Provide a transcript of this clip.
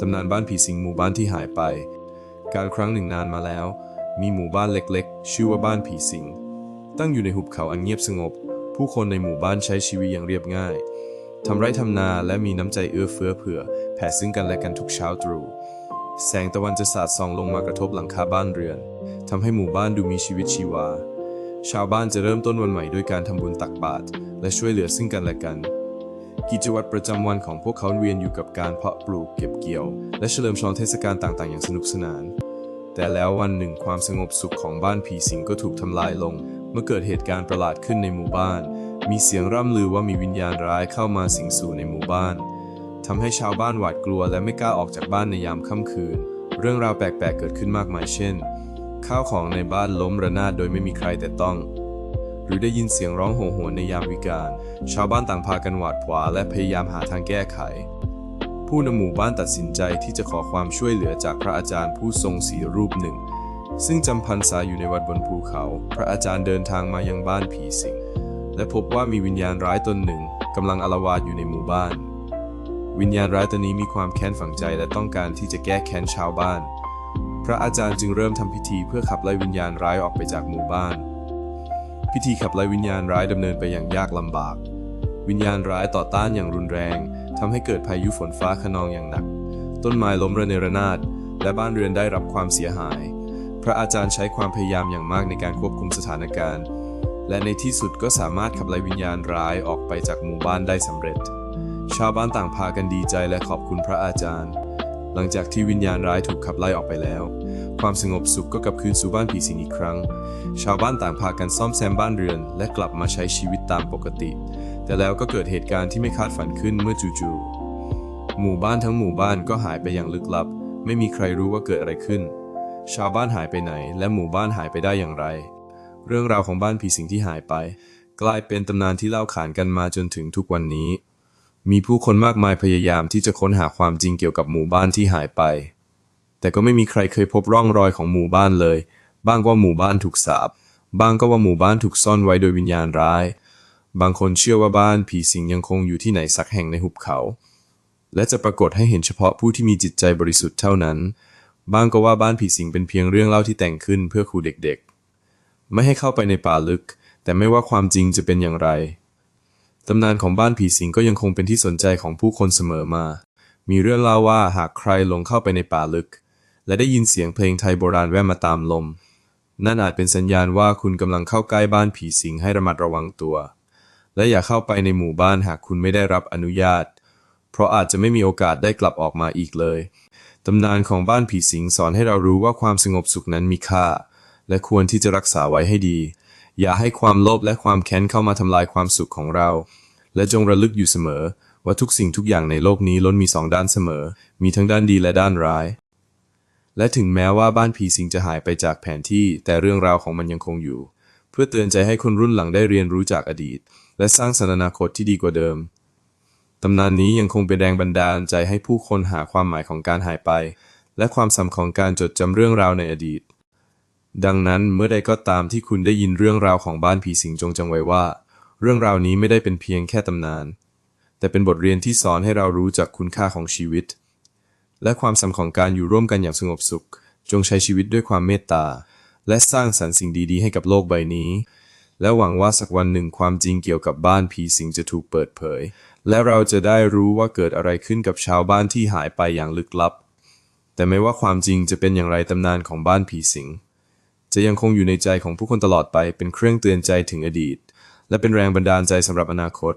ตำนานบ้านผีสิงหมู่บ้านที่หายไป การครั้งหนึ่งนานมาแล้ว มีหมู่บ้านเล็กๆ ชื่อว่าบ้านผีสิง ตั้งอยู่ในหุบเขาอันเงียบสงบ ผู้คนในหมู่บ้านใช้ชีวิตอย่างเรียบง่ายทำไร่ทำนาและมีน้ำใจเอื้อเฟื้อเผื่อ แผ่ซึ่งกันและกันทุกเช้าตรู่แสงตะวันจะสาดส่องลงมากระทบหลังคาบ้านเรือนทำให้หมู่บ้านดูมีชีวิตชีวา ชาวบ้านจะเริ่มต้นวันใหม่ด้วยการทำบุญตักบาตรและช่วยเหลือซึ่งกันและกัน กิจวัตรประจำวันของพวกเขาเวียนอยู่กับการเพาะปลูกเก็บเกี่ยว และเฉลิมฉลองเทศกาลต่างๆ อย่างสนุกสนาน แต่แล้ววันหนึ่งความสงบสุขของบ้านผีสิงก็ถูกทำลายลง เมื่อเกิดเหตุการณ์ประหลาดขึ้นในหมู่บ้าน มีเสียงร่ำลือว่ามีวิญญาณร้ายเข้ามาสิงสู่ในหมู่บ้านทำให้ชาวบ้านหวาดกลัวและไม่กล้าออกจากบ้านในยามค่ำคืน เรื่องราวแปลกๆ เกิดขึ้นมากมายเช่น ข้าวของในบ้านล้มระนาดโดยไม่มีใครแต่ต้อง หรือได้ยินเสียงร้องโหยหวนในยามวิกาลชาวบ้านต่างพากันหวาดผวาและพยายามหาทางแก้ไข ผู้นำหมู่บ้านตัดสินใจที่จะขอความช่วยเหลือจากพระอาจารย์ผู้ทรงศีลรูปหนึ่ง ซึ่งจำพรรษาอยู่ในวัดบนภูเขา พระอาจารย์เดินทางมายังบ้านผีสิงและพบว่ามีวิญญาณร้ายตนหนึ่งกำลังอละวาดอยู่ในหมู่บ้าน วิญญาณร้ายตนนี้มีความแค้นฝังใจและต้องการที่จะแก้แค้นชาวบ้าน พระอาจารย์จึงเริ่มทำพิธีเพื่อขับไล่วิญญาณร้ายออกไปจากหมู่บ้าน พิธีขับไล่วิญญาณร้ายดำเนินไปอย่างยากลำบาก วิญญาณร้ายต่อต้านอย่างรุนแรงทำให้เกิดพายุฝนฟ้าคะนองอย่างหนัก ต้นไม้ล้มระเนระนาด และบ้านเรือนได้รับความเสียหาย พระอาจารย์ใช้ความพยายามอย่างมากในการควบคุมสถานการณ์ และในที่สุดก็สามารถขับไล่วิญญาณร้ายออกไปจากหมู่บ้านได้สำเร็จ ชาวบ้านต่างพากันดีใจและขอบคุณพระอาจารย์ หลังจากที่วิญญาณร้ายถูกขับไล่ออกไปแล้ว ความสงบสุขก็กลับคืนสู่บ้านผีสิงอีกครั้ง ชาวบ้านต่างพากันซ่อมแซมบ้านเรือน และกลับมาใช้ชีวิตตามปกติ แต่แล้วก็เกิดเหตุการณ์ที่ไม่คาดฝันขึ้นเมื่อจู่ๆหมู่บ้านทั้งหมู่บ้านก็หายไปอย่างลึกลับ ไม่มีใครรู้ว่าเกิดอะไรขึ้น ชาวบ้านหายไปไหน และหมู่บ้านหายไปได้อย่างไร เรื่องราวของบ้านผีสิงที่หายไป กลายเป็นตำนานที่เล่าขานกันมาจนถึงทุกวันนี้ มีผู้คนมากมายพยายามที่จะค้นหาความจริงเกี่ยวกับหมู่บ้านที่หายไป แต่ก็ไม่มีใครเคยพบร่องรอยของหมู่บ้านเลย บ้างว่าหมู่บ้านถูกสาปบ้างก็ว่าหมู่บ้านถูกซ่อนไว้โดยวิญญาณร้าย บางคนเชื่อว่าบ้านผีสิงยังคงอยู่ที่ไหนสักแห่งในหุบเขา และจะปรากฏให้เห็นเฉพาะผู้ที่มีจิตใจบริสุทธิ์เท่านั้น บ้างก็ว่าบ้านผีสิงเป็นเพียงเรื่องเล่าที่แต่งขึ้นเพื่อครูเด็กๆ ไม่ให้เข้าไปในป่าลึก แต่ไม่ว่าความจริงจะเป็นอย่างไร ตำนานของบ้านผีสิงก็ยังคงเป็นที่สนใจของผู้คนเสมอมา มีเรื่องเล่าว่าหากใครลงเข้าไปในป่าลึก และได้ยินเสียงเพลงไทยโบราณแว่วมาตามลม นั่นอาจเป็นสัญญาณว่าคุณกำลังเข้าใกล้บ้านผีสิงให้ระมัดระวังตัว และอย่าเข้าไปในหมู่บ้านหากคุณไม่ได้รับอนุญาต เพราะอาจจะไม่มีโอกาสได้กลับออกมาอีกเลย ตำนานของบ้านผีสิงสอนให้เรารู้ว่าความสงบสุขนั้นมีค่า และควรที่จะรักษาไว้ให้ดี อย่าให้ความโลภและความแค้นเข้ามาทำลายความสุขของเรา และจงระลึกอยู่เสมอ ว่าทุกสิ่งทุกอย่างในโลกนี้ล้วนมีสองด้านเสมอ มีทั้งด้านดีและด้านร้าย และถึงแม้ว่าบ้านผีสิงจะหายไปจากแผนที่ แต่เรื่องราวของมันยังคงอยู่ เพื่อเตือนใจให้คนรุ่นหลังได้เรียนรู้จากอดีต และสร้างสรรนาคตที่ดีกว่าเดิมตำนานนี้ยังคงเป็นแรงบันดาลใจให้ผู้คนหาความหมายของการหายไป และความสำคัญของการจดจำเรื่องราวในอดีต ดังนั้นเมื่อใดก็ตามที่คุณได้ยินเรื่องราวของบ้านผีสิงจงจำไว้ว่า เรื่องราวนี้ไม่ได้เป็นเพียงแค่ตำนาน แต่เป็นบทเรียนที่สอนให้เรารู้จักคุณค่าของชีวิต และความสำคัญของการอยู่ร่วมกันอย่างสงบสุข จงใช้ชีวิตด้วยความเมตตา และสร้างสรรค์สิ่งดีๆ ให้กับโลกใบนี้ และหวังว่าสักวันหนึ่งความจริงเกี่ยวกับบ้านผีสิงจะถูกเปิดเผย และเราจะได้รู้ว่าเกิดอะไรขึ้นกับชาวบ้านที่หายไปอย่างลึกลับ แต่ไม่ว่าความจริงจะเป็นอย่างไรตำนานของบ้านผีสิง จะยังคงอยู่ในใจของผู้คนตลอดไปเป็นเครื่องเตือนใจถึงอดีต และเป็นแรงบันดาลใจสำหรับอนาคต